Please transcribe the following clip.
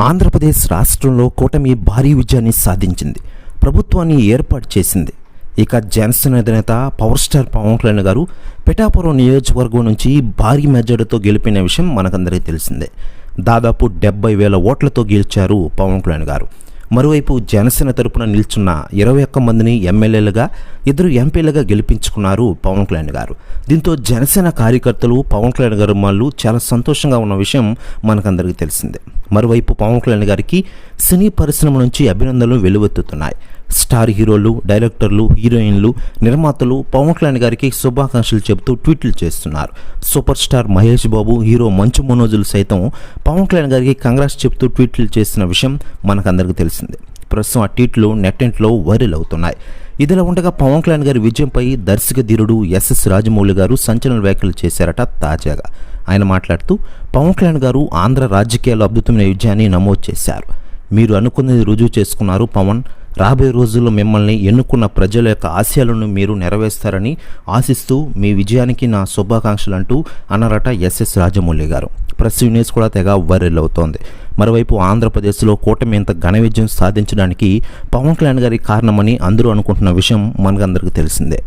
ఆంధ్రప్రదేశ్ రాష్ట్రంలో కూటమి భారీ విజయాన్ని సాధించింది. ప్రభుత్వాన్ని ఏర్పాటు చేసింది. ఇక జనసేన అధినేత పవర్ స్టార్ పవన్ కళ్యాణ్ గారు పిఠాపురం నియోజకవర్గం నుంచి భారీ మెజార్టీతో గెలిపిన విషయం మనకందరికీ తెలిసిందే. దాదాపు డెబ్బై వేల ఓట్లతో గెలిచారు పవన్ కళ్యాణ్ గారు. మరోవైపు జనసేన తరపున నిల్చున్న ఇరవై ఒక్క మందిని ఎమ్మెల్యేలుగా ఇద్దరు ఎంపీలుగా గెలిపించుకున్నారు పవన్ కళ్యాణ్ గారు. దీంతో జనసేన కార్యకర్తలు పవన్ కళ్యాణ్ గారు వాళ్ళు చాలా సంతోషంగా ఉన్న విషయం మనకందరికీ తెలిసిందే. మరోవైపు పవన్ కళ్యాణ్ గారికి సినీ పరిశ్రమ నుంచి అభినందనలు వెలువెత్తుతున్నాయి. స్టార్ హీరోలు డైరెక్టర్లు హీరోయిన్లు నిర్మాతలు పవన్ కళ్యాణ్ గారికి శుభాకాంక్షలు చెబుతూ ట్వీట్లు చేస్తున్నారు. Super star Mahesh Babu hero Manchu మనోజులు సైతం పవన్ కళ్యాణ్ గారికి కంగ్రాస్ చెబుతూ ట్వీట్లు చేసిన విషయం మనకందరికీ తెలిసిందే. ప్రస్తుతం ఆ ట్వీట్లు నెట్టెంట్లో వైరల్ అవుతున్నాయి. ఇదిలా ఉండగా పవన్ కళ్యాణ్ గారి విజయంపై దర్శక ధీరుడు ఎస్ఎస్ రాజమౌళి గారు సంచలన వ్యాఖ్యలు చేశారట తాజాగా. ఆయన మాట్లాడుతూ పవన్ కళ్యాణ్ గారు ఆంధ్ర రాజకీయాల్లో అద్భుతమైన విజయాన్ని నమోదు చేశారు. మీరు అనుకున్నది రుజువు చేసుకున్నారు. పవన్ రాబోయే రోజుల్లో మిమ్మల్ని ఎన్నుకున్న ప్రజల యొక్క ఆశయాలను మీరు నెరవేరుస్తారని ఆశిస్తూ మీ విజయానికి నా శుభాకాంక్షలు అంటూ అన్నారట ఎస్ఎస్ రాజమౌళి గారు. ప్రెస్ న్యూస్ కూడా తెగ వైరల్ అవుతోంది. మరోవైపు ఆంధ్రప్రదేశ్లో కూటమి ఇంత ఘన విజయం సాధించడానికి పవన్ కళ్యాణ్ గారి కారణమని అందరూ అనుకుంటున్న విషయం మనకందరికీ తెలిసిందే.